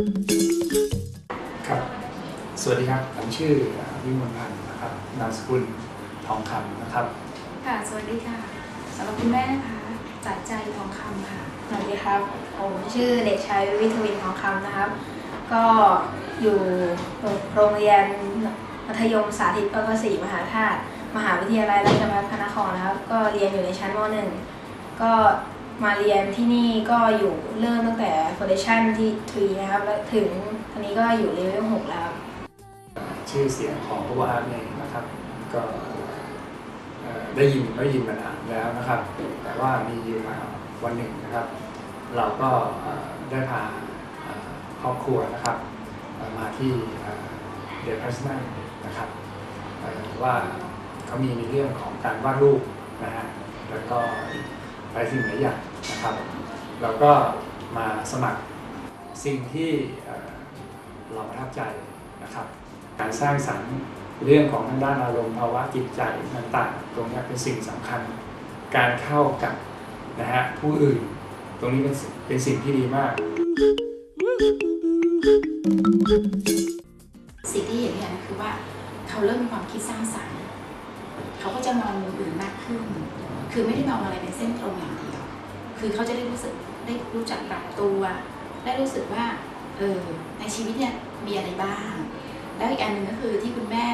ครับ สวัสดีครับ ผมชื่อวิมลพันธ์นะครับ นามสกุลทองคำนะครับ ค่ะ สวัสดีค่ะสำหรับคุณแม่นะคะจัดใจทองคำค่ะ สวัสดีครับ ผมชื่อเด็กชายวิทวินทองคำนะครับ ก็อยู่โรงเรียนมัธยมสาธิตปกศรีมหาธาตุมหาวิทยาลัยราชภัฏพระนครนะครับ ก็เรียนอยู่ในชั้นม .1 ก็ มาเรียนที่นี่ก็อยู่เริ่มตั้งแต่ foundation ที่3นะครับแล้วถึงตอนนี้ก็อยู่เลเวล6แล้วครับชื่อเสียงของพวกอาร์ตเองนะครับ ก็เอ่อได้ยินได้ยินมานานแล้วนะครับ แต่ว่ามีอยู่มาวันหนึ่งนะครับ เราก็เอ่อได้พาเอ่อครอบครัวนะครับเอ่อมาที่เดอะพัสนันนะครับเอ่อว่าเขามีในเรื่องของการวาดรูปนะฮะแล้วก็หลายสิ่งหลายอย่าง นะครับเราก็มาสมัครสิ่งที่เราประทับใจนะครับ การสร้างสรรค์เรื่องของทางด้านอารมณ์ภาวะจิตใจต่างๆ ตรงนี้เป็นสิ่งสำคัญ การเข้ากับนะฮะผู้อื่น ตรงนี้เป็นเป็นสิ่งที่ดีมาก สิ่งที่เห็นเนี่ยคือว่าเขาเริ่มมีความคิดสร้างสรรค์ เขาก็จะมองมุมอื่นมากขึ้น คือไม่ได้มองอะไรเป็นเส้นตรงอย่างเดียว คือเขาจะได้รู้สึกได้รู้จักปรับตัว ได้รู้สึกว่าเออในชีวิตเนี่ยมีอะไรบ้าง แล้วอีกอันหนึ่งก็คือที่คุณแม่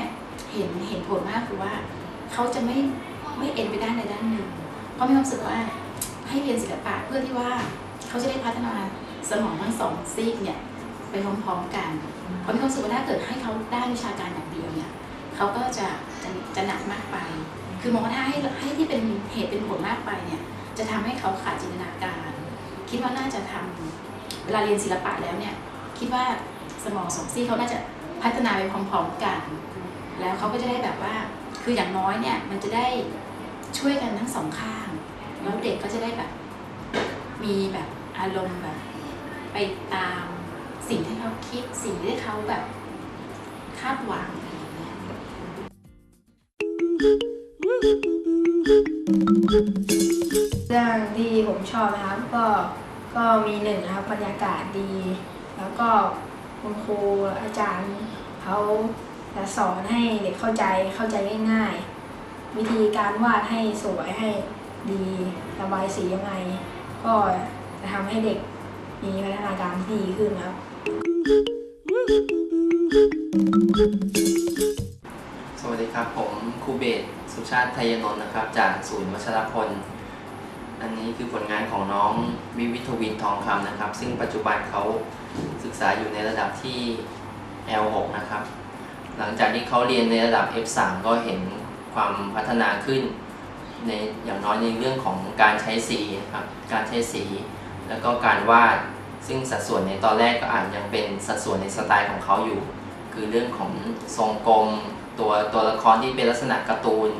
เห็นเห็นผลมากคือว่าเขาจะไม่ไม่เอ็นไปด้านใดด้านหนึ่งเพรามีความรู้สึกว่าให้เรียนศิลปะเพื่อที่ว่าเขาจะได้พัฒนาสมองทั้งสองซีกเนี่ยไปพร้อมๆกันเพรามีความรู้สึกว่าถ้าเกิดให้เขาได้วิชาการอย่างเดียวเนี่ยเขาก็จะจะจะหนักมากไป คือมองว่าถ้าให้ให้ที่เป็นเหตุเป็นผลมากไปเนี่ย จะทำให้เขาขาดจินตนาการ คิดว่าน่าจะทำเวลาเรียนศิลปะแล้วเนี่ย คิดว่าสมองสองซี่เขาน่าจะพัฒนาไปพร้อมๆกัน แล้วเขาก็จะได้แบบว่า คืออย่างน้อยเนี่ยมันจะได้ช่วยกันทั้งสองข้าง แล้วเด็กก็จะได้แบบ มีแบบอารมณ์แบบ ไปตามสิ่งที่เขาคิดสิ่งที่เขาแบบคาดหวังอะไรอย่างเงี้ย เรื่องที่ผมชอบนะครับ ก็ก็มีหนึ่งนะครับบรรยากาศดี แล้วก็คุณครูอาจารย์เขาจะสอนให้เด็กเข้าใจเข้าใจง่ายๆ วิธีการวาดให้สวยให้ดีระบายสียังไง ก็จะทำให้เด็กมีพัฒนาการที่ดีขึ้นครับ สวัสดีครับ ผมครูเบศสุชาติไทยนนท์นะครับ จากศูนย์วัชรพล อันนี้คือผลงานของน้องวิวิทวินทองคำนะครับ ซึ่งปัจจุบันเขาศึกษาอยู่ในระดับที่ L6 นะครับ หลังจากที่เขาเรียนในระดับ F3 ก็เห็นความพัฒนาขึ้น ในอย่างน้อยในเรื่องของการใช้สีนะครับการใช้สี แล้วก็การวาดซึ่งสัดส่วนในตอนแรกก็อาจยังเป็นสัดส่วนในสไตล์ของเขาอยู่ คือเรื่องของทรงกลมตัวตัวละครที่เป็นลักษณะการ์ตูน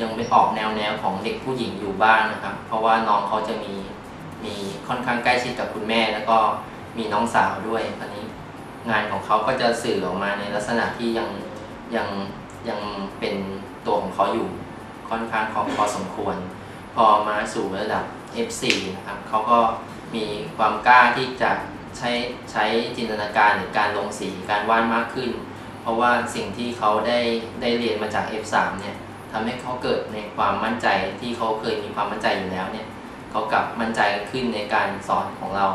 ยังไม่ออกแนวแนวของเด็กผู้หญิงอยู่บ้างนะครับ เพราะว่าน้องเขาจะมีมีค่อนข้างใกล้ชิดกับคุณแม่ แล้วก็มีน้องสาวด้วยอันนี้งานของเขาก็จะสื่อออกมาในลักษณะที่ยังยังยังเป็นตัวของเขาอยู่ค่อนข้างพอพอสมควร พอมาสู่ระดับ F4 นะครับเขาก็มีความกล้าที่จะใช้ใช้จินตนาการหรือการลงสีการวาดมากขึ้น เพราะว่าสิ่งที่เขาได้ได้เรียนมาจาก F3 เนี่ย ทำให้เขาเกิดในความมั่นใจที่เขาเคยมีความมั่นใจอยู่แล้วเนี่ยเขากลับมั่นใจขึ้นในการสอนของเรา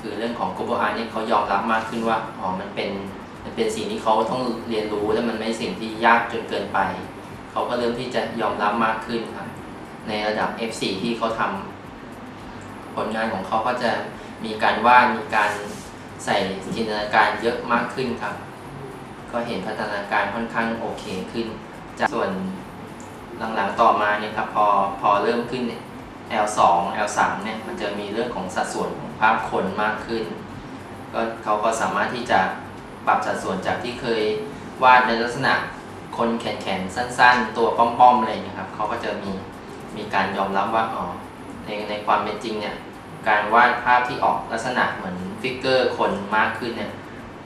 คือเรื่องของ global art เนี่ยเขายอมรับมากขึ้นว่าอ๋อมันเป็นมันเป็นสิ่งที่เขาต้องเรียนรู้และมันไม่ใช่สิ่งที่ยากจนเกินไป เขาก็เริ่มที่จะยอมรับมากขึ้นครับในระดับ F4 ที่เขาทำผลงานของเขาก็จะมีการวาดมีการใส่จินตนาการเยอะมากขึ้นครับ ก็เห็นพัฒนาการค่อนข้างโอเคขึ้น จากส่วน หลังๆต่อมาเนี่ยครับพอพอเริ่มขึ้น L2 L3 เนี่ยมันจะมีเรื่องของสัดส่วนของภาพคนมากขึ้น ก็เขาก็สามารถที่จะปรับสัดส่วนจากที่เคยวาดในลักษณะคนแขนๆสั้น ๆ ตัวป้อมๆอะไรอย่างนี้ครับเขาก็จะมีมีการยอมรับว่าอ๋อในในความเป็นจริงเนี่ยการวาดภาพที่ออกลักษณะเหมือนฟิกเกอร์คนมากขึ้นเนี่ย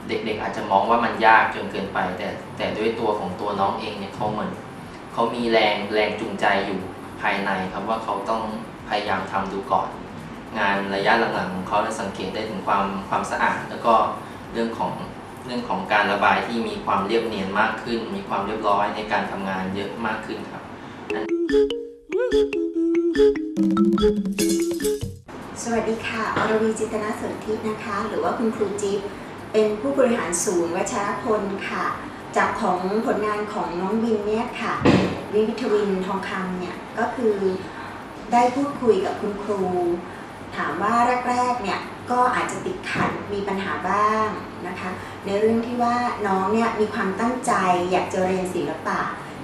เด็กๆอาจจะมองว่ามันยากจนเกินไป แต่แต่ด้วยตัวของตัวน้องเองเนี่ยเขาเหมือน เขามีแรงแรงจูงใจอยู่ภายในครับว่าเขาต้องพยายามทำดูก่อน งานระยะหลังๆของเขาได้สังเกตได้ถึงความความสะอาด แล้วก็เรื่องของเรื่องของการระบายที่มีความเรียบเนียนมากขึ้น มีความเรียบร้อยในการทำงานเยอะมากขึ้นครับ สวัสดีค่ะ อรวีจิตนาสนธินะคะ หรือว่าคุณครูจิ๊บเป็นผู้บริหารศูนย์วัชรพลค่ะ จากของผลงานของน้องวินเนี่ยค่ะวิวิทวินทองคำเนี่ยก็คือได้พูดคุยกับคุณครู ถามว่าแรกๆเนี่ยก็อาจจะติดขัดมีปัญหาบ้างนะคะ ในเรื่องที่ว่าน้องเนี่ยมีความตั้งใจอยากจะเรียนศิลปะ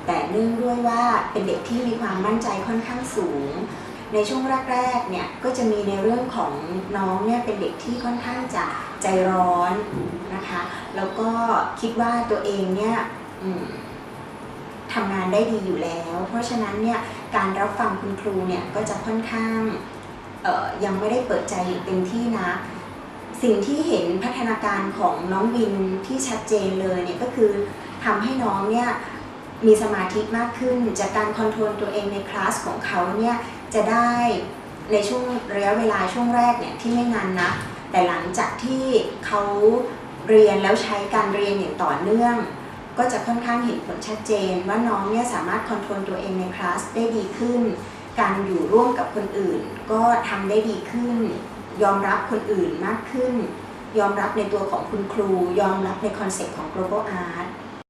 แต่เนื่องด้วยว่าเป็นเด็กที่มีความมั่นใจค่อนข้างสูง ในช่วงแรกๆเนี่ยก็จะมีในเรื่องของน้องเนี่ยเป็นเด็กที่ค่อนข้างจะใจร้อนนะคะ แล้วก็คิดว่าตัวเองเนี่ยทำงานได้ดีอยู่แล้ว เพราะฉะนั้นเนี่ยการรับฟังคุณครูเนี่ยก็จะค่อนข้างยังไม่ได้เปิดใจเต็มที่นะ สิ่งที่เห็นพัฒนาการของน้องวินที่ชัดเจนเลยเนี่ยก็คือทำให้น้องเนี่ย มีสมาธิมากขึ้น จากการคอนโทรลตัวเองในคลาสของเขาเนี่ยจะได้ในช่วงระยะเวลาช่วงแรกเนี่ยที่ไม่นานนะแต่หลังจากที่เขาเรียนแล้วใช้การเรียนอย่างต่อเนื่อง ก็จะค่อนข้างเห็นผลชัดเจน ว่าน้องเนี่ยสามารถคอนโทรลตัวเองในคลาสได้ดีขึ้น การอยู่ร่วมกับคนอื่น ก็ทำได้ดีขึ้น ยอมรับคนอื่นมากขึ้น ยอมรับในตัวของคุณครู ยอมรับในคอนเซ็ปต์ของ global art